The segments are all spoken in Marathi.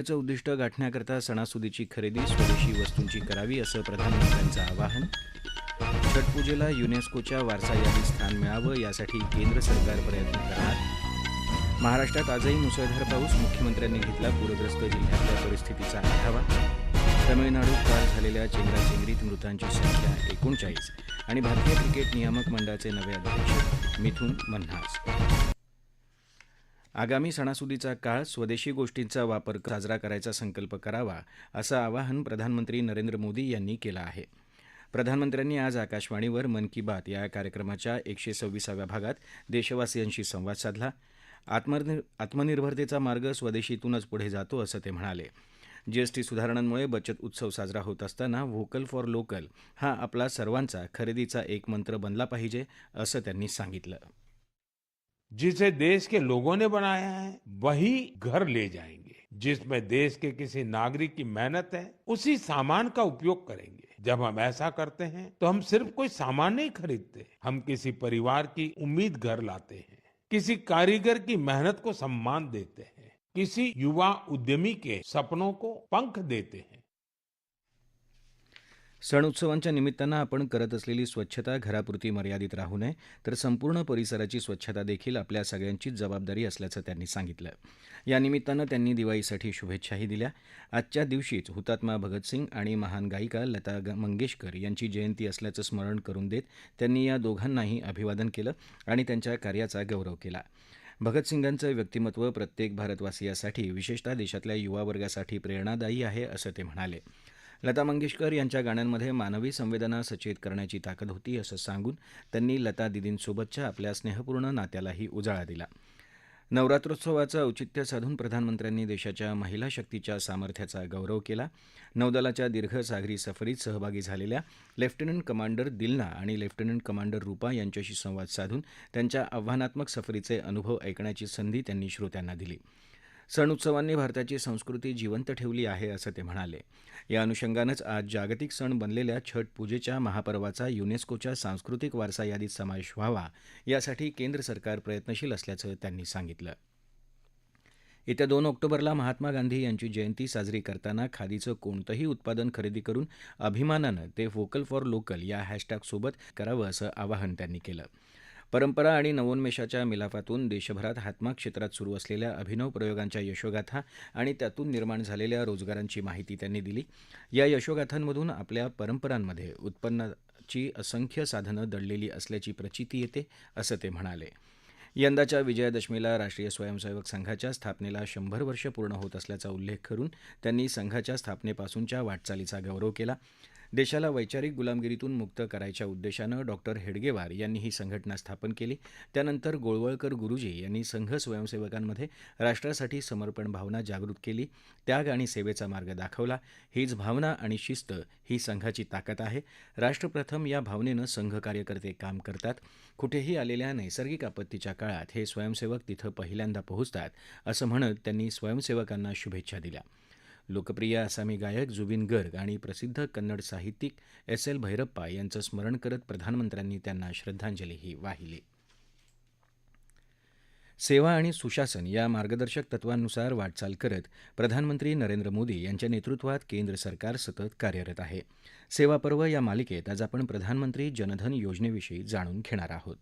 याचं उद्दिष्ट गाठण्याकरता सणासुदीची खरेदी स्वदेशी वस्तूंची करावी असं प्रधानमंत्र्यांचं आवाहन. छटपूजेला युनेस्कोच्या वारसा यादीत स्थान मिळावं यासाठी केंद्र सरकार प्रयत्न करणार. महाराष्ट्रात आजही मुसळधार पाऊस मुख्यमंत्र्यांनी घेतला पूरग्रस्त जिल्ह्यातल्या परिस्थितीचा आढावा. तमिळनाडूत काल झालेल्या चेंगराचेंगरीत मृतांची संख्या एकोणचाळीस आणि भारतीय क्रिकेट नियामक मंडळाचे नवे अध्यक्ष मिथून मन्हास. आगामी सणासुदीचा काळ स्वदेशी गोष्टींचा वापर करून साजरा करायचा संकल्प करावा असं आवाहन प्रधानमंत्री नरेंद्र मोदी यांनी केलं आहे. प्रधानमंत्र्यांनी आज आकाशवाणीवर मन की बात या कार्यक्रमाच्या एकशे सव्वीसाव्या भागात देशवासियांशी संवाद साधला. आत्मनिर् आत्मनिर्भरतेचा मार्ग स्वदेशीतूनच पुढे जातो असं ते म्हणाले. जीएसटी सुधारणांमुळे बचत उत्सव साजरा होत असताना व्होकल फॉर लोकल हा आपला सर्वांचा खरेदीचा एक मंत्र बनला पाहिजे असं त्यांनी सांगितलं. जिसे देश के लोगों ने बनाया है, वही घर ले जाएँगे, जिसमें देश के किसी नागरिक की मेहनत है, उसी सामान का उपयोग करेंगे। जब हम ऐसा करते हैं तो हम सिर्फ़ कोई सामान नहीं खरीदते, हम किसी परिवार की उम्मीद घर लाते हैं, किसी कारीगर की मेहनत को सम्मान देते हैं, किसी युवा उद्यमी के सपनों को पंख देते हैं। सण उत्सवांच्या निमित्तानं आपण करत असलेली स्वच्छता घरापुरती मर्यादित राहू नये तर संपूर्ण परिसराची स्वच्छता देखील आपल्या सगळ्यांचीच जबाबदारी असल्याचं त्यांनी सांगितलं. या निमित्तानं त्यांनी दिवाळीसाठी शुभेच्छाही दिल्या. आजच्या दिवशीच हुतात्मा भगतसिंग आणि महान गायिका लता मंगेशकर यांची जयंती असल्याचं स्मरण करून देत त्यांनी या दोघांनाही अभिवादन केलं आणि त्यांच्या कार्याचा गौरव केला. भगतसिंगांचं व्यक्तिमत्व प्रत्येक भारतवासियासाठी विशेषतः देशातल्या युवा वर्गासाठी प्रेरणादायी आहे असं ते म्हणाले. लता मंगेशकर यांच्या गाण्यांमध्ये मानवी संवेदना सचेत करण्याची ताकद होती असं सांगून त्यांनी लता दिदींसोबतच्या आपल्या स्नेहपूर्ण नात्यालाही उजाळा दिला. नवरात्रोत्सवाचं औचित्य साधून प्रधानमंत्र्यांनी देशाच्या महिला शक्तीच्या सामर्थ्याचा गौरव केला. नौदलाच्या दीर्घ सागरी सफरीत सहभागी झालेल्या लेफ्टनंट कमांडर दिलना आणि लेफ्टनंट कमांडर रुपा यांच्याशी संवाद साधून त्यांच्या आव्हानात्मक सफरीचे अनुभव ऐकण्याची संधी त्यांनी श्रोत्यांना दिली. सण उत्सवांनी भारताची संस्कृती जिवंत ठेवली आहे असं ते म्हणाले. या अनुषंगानंच आज जागतिक सण बनलेल्या छठ पूजेच्या महापर्वाचा युनेस्कोच्या सांस्कृतिक वारसा यादीत समावेश व्हावा यासाठी केंद्र सरकार प्रयत्नशील असल्याचं त्यांनी सांगितलं. येत्या दोन ऑक्टोबरला महात्मा गांधी यांची जयंती साजरी करताना खादीचं कोणतंही उत्पादन खरेदी करून अभिमानानं ते व्होकल फॉर लोकल या हॅशटॅगसोबत करावं असं आवाहन त्यांनी केलं. परंपरा आणि नवोन्मेषाच्या मिलाफातून देशभरात हातमाग क्षेत्रात सुरू असलेल्या अभिनव प्रयोगांच्या यशोगाथा आणि त्यातून निर्माण झालेल्या रोजगारांची माहिती त्यांनी दिली. या यशोगाथांमधून आपल्या परंपरांमध्ये उत्पन्नाची असंख्य साधनं दडलेली असल्याची प्रचिती येते असं ते म्हणाले. यंदाच्या विजयादशमीला राष्ट्रीय स्वयंसेवक संघाच्या स्थापनेला शंभर वर्ष पूर्ण होत असल्याचा उल्लेख करून त्यांनी संघाच्या स्थापनेपासूनच्या वाटचालीचा गौरव केला. देशाला वैचारिक गुलामगिरीतून मुक्त करायच्या उद्देशानं डॉक्टर हेडगेवार यांनी ही संघटना स्थापन केली. त्यानंतर गोळवळकर गुरुजी यांनी संघ स्वयंसेवकांमध्ये राष्ट्रासाठी समर्पण भावना जागृत केली. त्याग आणि सेवेचा मार्ग दाखवला. हीच भावना आणि शिस्त ही संघाची ताकद आहे. राष्ट्रप्रथम या भावनेनं संघ कार्यकर्ते काम करतात. कुठेही आलेल्या नैसर्गिक आपत्तीच्या काळात हे स्वयंसेवक तिथं पहिल्यांदा पोहोचतात असं म्हणत त्यांनी स्वयंसेवकांना शुभेच्छा दिल्या. लोकप्रिय आसामी गायक जुबिन गर्ग आणि प्रसिद्ध कन्नड साहित्यिक एस एल भैरप्पा यांचं स्मरण करत प्रधानमंत्र्यांनी त्यांना श्रद्धांजलीही वाहिली. सेवा आणि सुशासन या मार्गदर्शक तत्वांनुसार वाटचाल करत प्रधानमंत्री नरेंद्र मोदी यांच्या नेतृत्वात केंद्र सरकार सतत कार्यरत आहे. सेवा पर्व या मालिकेत आज आपण प्रधानमंत्री जनधन योजनेविषयी जाणून घेणार आहोत.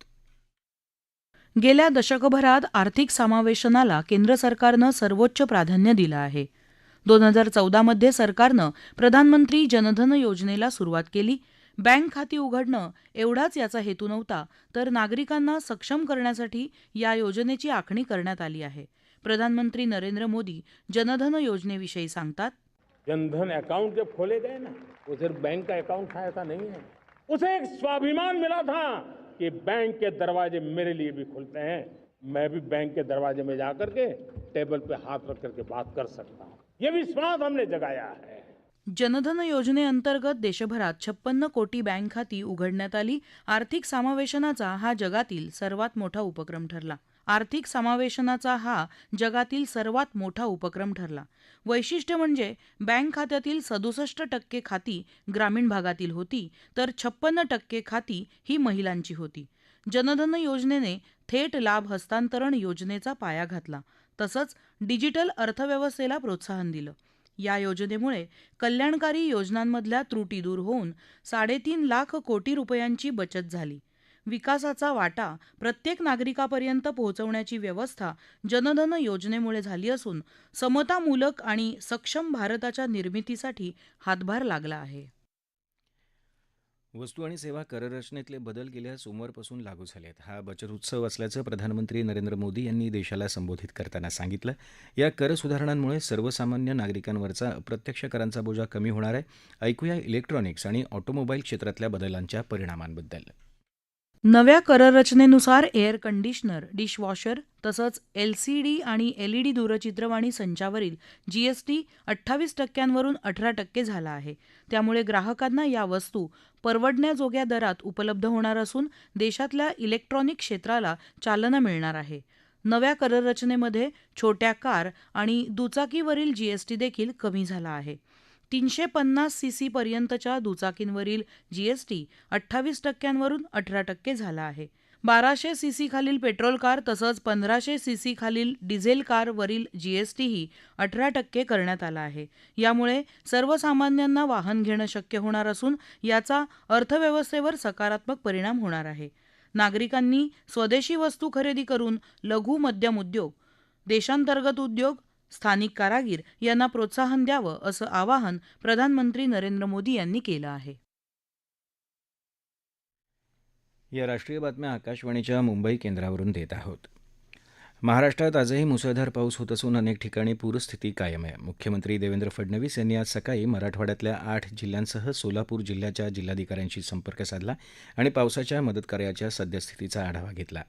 गेल्या दशकभरात आर्थिक समावेशनाला केंद्र सरकारनं सर्वोच्च प्राधान्य दिलं आहे. दोन हजार चौदामध्ये सरकारनं प्रधानमंत्री जनधन योजनेला सुरुवात केली. बँक खाती उघडणं एवढाच याचा हेतू नव्हता तर नागरिकांना सक्षम करण्यासाठी या योजनेची आखणी करण्यात आली आहे. प्रधानमंत्री नरेंद्र मोदी जनधन योजनेविषयी सांगतात. जनधन अकाउंट जब खोले गए ना वो सिर्फ बैंक का अकाउंट था ऐसा नहीं है। उसे एक स्वाभिमान मिला था कि बैंक के दरवाजे मेरे लिए भी खुलते हैं। मैं भी बैंक के दरवाजे में जाकर के टेबल पे हाथ रख करके बात कर सकता हूँ। ये विश्वास हमने जगाया है। जनधन योजनेअंतर्गत देशभरात छप्पन्न कोटी बँक खाती उघडण्यात आली. आर्थिक समावेशनाचा हा जगातील सर्वात मोठा उपक्रम ठरला. आर्थिक समावेशनाचा हा जगातील सर्वात मोठा उपक्रम ठरला. वैशिष्ट्य म्हणजे बँक खात्यातील सदुसष्ट टक्के खाती ग्रामीण भागातील होती तर छप्पन्न टक्के खाती ही महिलांची होती. जनधन योजनेने थेट लाभ हस्तांतरण योजनेचा पाया घातला. तसंच डिजिटल अर्थव्यवस्थेला प्रोत्साहन दिलं. या योजनेमुळे कल्याणकारी योजनांमधल्या त्रुटी दूर होऊन साडेतीन लाख कोटी रुपयांची बचत झाली. विकासाचा वाटा प्रत्येक नागरिकापर्यंत पोहोचवण्याची व्यवस्था जनधन योजनेमुळे झाली असून समतामूलक आणि सक्षम भारताच्या निर्मितीसाठी हातभार लागला आहे. वस्तू आणि सेवा कररचनेतले बदल गेल्या सोमवारपासून लागू झालेत. हा बचत उत्सव असल्याचं प्रधानमंत्री नरेंद्र मोदी यांनी देशाला संबोधित करताना सांगितलं. या कर सुधारणांमुळे सर्वसामान्य नागरिकांवरचा अप्रत्यक्ष करांचा बोजा कमी होणार आहे. ऐकूया इलेक्ट्रॉनिक्स आणि ऑटोमोबाईल क्षेत्रातल्या बदलांच्या परिणामांबद्दल. नव्या कररचनेनुसार एअर कंडिशनर डिशवॉशर तसंच एलसीडी आणि एलईडी दूरचित्रवाणी संचावरील जीएसटी अठ्ठावीस टक्क्यांवरून अठरा टक्के झाला आहे. त्यामुळे ग्राहकांना या वस्तू परवडण्याजोग्या दरात उपलब्ध होणार असून देशातल्या इलेक्ट्रॉनिक क्षेत्राला चालना मिळणार आहे. नव्या कररचनेमध्ये छोट्या कार आणि दुचाकीवरील जीएसटी देखील कमी झाला आहे. तीनशे पन्नास सीसी पर्यंतच्या दुचाकींवरील जीएसटी अठ्ठावीस टक्क्यांवरून अठरा टक्के झाला आहे. बाराशे सीसी खालील पेट्रोल कार तसंच पंधराशे सीसी खालील डिझेल कारवरील जीएसटीही अठरा टक्के करण्यात आला आहे. यामुळे सर्वसामान्यांना वाहन घेणं शक्य होणार असून याचा अर्थव्यवस्थेवर सकारात्मक परिणाम होणार आहे. नागरिकांनी स्वदेशी वस्तू खरेदी करून लघु मध्यम उद्योग देशांतर्गत उद्योग स्थानिक कारागीर यांना प्रोत्साहन द्यावं असं आवाहन प्रधानमंत्री नरेंद्र मोदी यांनी केलं आहे. या राष्ट्रीय बातम्या आकाशवाणीच्या मुंबई केंद्रावरून देत आहोत. महाराष्ट्रात आजही मुसळधार पाऊस होत असून अनेक ठिकाणी पूरस्थिती कायम आहे. मुख्यमंत्री देवेंद्र फडणवीस यांनी आज सकाळी मराठवाड्यातल्या आठ जिल्ह्यांसह सोलापूर जिल्ह्याच्या जिल्हाधिकाऱ्यांशी संपर्क साधला आणि पावसाच्या मदतकार्याच्या सद्यस्थितीचा आढावा घेतला.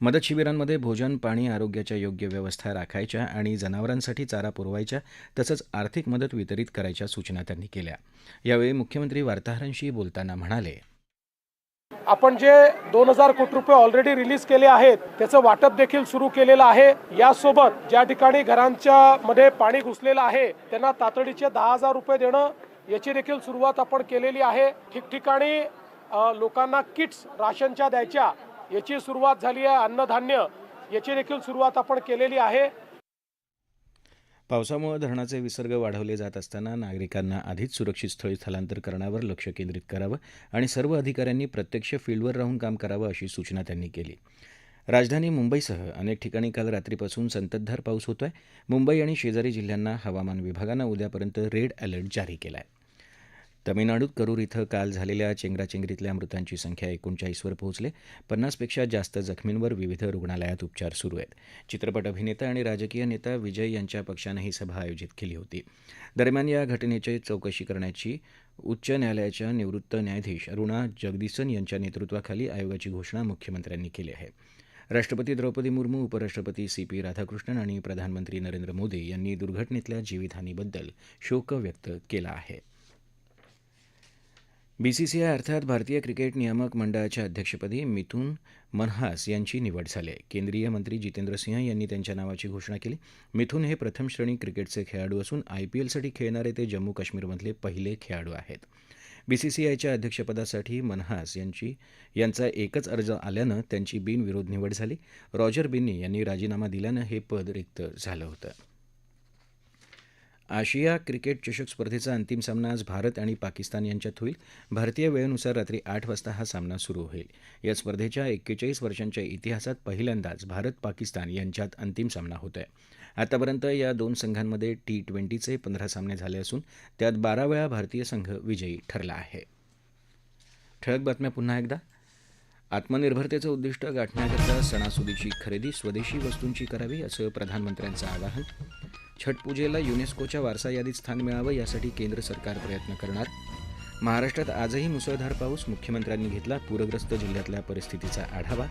मदत शिबिरांमध्ये भोजन पाणी आरोग्याच्या योग्य व्यवस्था राखायच्या आणि जनावरांसाठी चारा पुरवायच्या तसंच आर्थिक मदत वितरित करायच्या सूचना त्यांनी केल्या. यावेळी मुख्यमंत्री वार्ताहरांशी बोलताना म्हणाले आपण जे दोन हजार कोटी रुपये ऑलरेडी रिलीज केले आहेत त्याचं वाटप देखील सुरू केलेलं आहे. यासोबत ज्या ठिकाणी घरांच्या मध्ये पाणी घुसलेलं आहे त्यांना तातडीचे दहा हजार रुपये देणं याची देखील सुरुवात आपण केलेली आहे. ठिकठिकाणी लोकांना किट्स राशनच्या द्यायच्या याची सुरुवात झाली आहे अन्नधान्य याची देखील सुरुवात आपण केलेली आहे. पावसामुळे धरणाचे विसर्ग वाढवले जात असताना नागरिकांना आधीच सुरक्षित स्थळी स्थलांतर करण्यावर लक्ष केंद्रित करावं आणि सर्व अधिकाऱ्यांनी प्रत्यक्ष फील्डवर राहून काम करावं अशी सूचना त्यांनी केली. राजधानी मुंबईसह अनेक ठिकाणी काल रात्रीपासून संततधार पाऊस होतोय. मुंबई आणि शेजारी जिल्ह्यांना हवामान विभागानं उद्यापर्यंत रेड अलर्ट जारी केला आहे तमिळनाडूत करूर इथं काल झालेल्या चेंगराचेंगरीतल्या मृतांची संख्या एकोणचाळीसवर पोहोचले. पन्नासपेक्षा जास्त जखमींवर विविध रुग्णालयात उपचार सुरू आहेत. चित्रपट अभिनेता आणि राजकीय नेता विजय यांच्या पक्षानं ही सभा आयोजित केली होती. दरम्यान या घटनेची चौकशी करण्याची उच्च न्यायालयाच्या निवृत्त न्यायाधीश अरुणा जगदीसन यांच्या नेतृत्वाखाली आयोगाची घोषणा मुख्यमंत्र्यांनी केली आहे. राष्ट्रपती द्रौपदी मुर्मू उपराष्ट्रपती सी पी राधाकृष्णन आणि प्रधानमंत्री नरेंद्र मोदी यांनी दुर्घटनेतल्या जीवितहानीबद्दल शोक व्यक्त केला आहे. बीसीसीआय अर्थात भारतीय क्रिकेट नियामक मंडळाच्या अध्यक्षपदी मिथुन मनहास यांची निवड झाली आहे. केंद्रीय मंत्री जितेंद्र सिंह यांनी त्यांच्या नावाची घोषणा केली. मिथुन हे प्रथम श्रेणी क्रिकेटचे खेळाडू असून आयपीएलसाठी खेळणारे ते जम्मू काश्मीरमधले पहिले खेळाडू आहेत. बीसीसीआयच्या अध्यक्षपदासाठी मनहास यांची यांचा एकच अर्ज आल्यानं त्यांची बिनविरोध निवड झाली. रॉजर बिन्नी यांनी राजीनामा दिल्यानं हे पद रिक्त झालं होतं. आशिया क्रिकेट चषक स्पर्धेचा अंतिम सामना आज भारत आणि पाकिस्तान यांच्यात होईल. भारतीय वेळेनुसार रात्री आठ वाजता हा सामना सुरू होईल. या स्पर्धेच्या एक्केचाळीस वर्षांच्या इतिहासात पहिल्यांदाच भारत पाकिस्तान यांच्यात अंतिम सामना होत आहे आतापर्यंत या दोन संघांमध्ये टी ट्वेंटीचे पंधरा सामने झाले असून त्यात बारा वेळा भारतीय संघ विजयी ठरला आहे. ठळक बातम्या पुन्हा एकदा. आत्मनिर्भरतेचं उद्दिष्ट गाठण्याकरता सणासुदीची खरेदी स्वदेशी वस्तूंची करावी असं प्रधानमंत्र्यांचं आवाहन छटपूजेला युनेस्कोच्या वारसा यादीत स्थान मिळावं यासाठी केंद्र सरकार प्रयत्न करणार. महाराष्ट्रात आजही मुसळधार पाऊस मुख्यमंत्र्यांनी घेतला पूरग्रस्त जिल्ह्यातल्या परिस्थितीचा आढावा.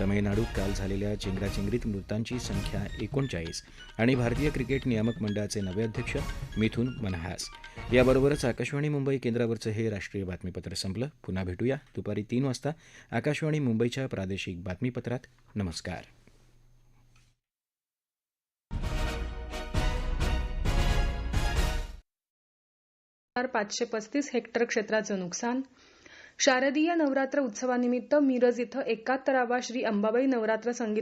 तमिळनाडूत काल झालेल्या चेंगराचेंगरीत मृतांची संख्या एकोणचाळीस आणि भारतीय क्रिकेट नियामक मंडळाचे नवे अध्यक्ष मिथुन मनहास. याबरोबरच आकाशवाणी मुंबई केंद्रावरचं हे राष्ट्रीय बातमीपत्र संपलं. पुन्हा भेटूया दुपारी तीन वाजता आकाशवाणी मुंबईच्या प्रादेशिक बातमीपत्रात. नमस्कार. हजार पाचशे पस्तीस हेक्टर क्षेत्राचं नुकसान. शारदीय नवरात्र उत्सवानिमित्त मिरज इथं एकाहत्तरावा श्री अंबाबाई नवरात्र संगीत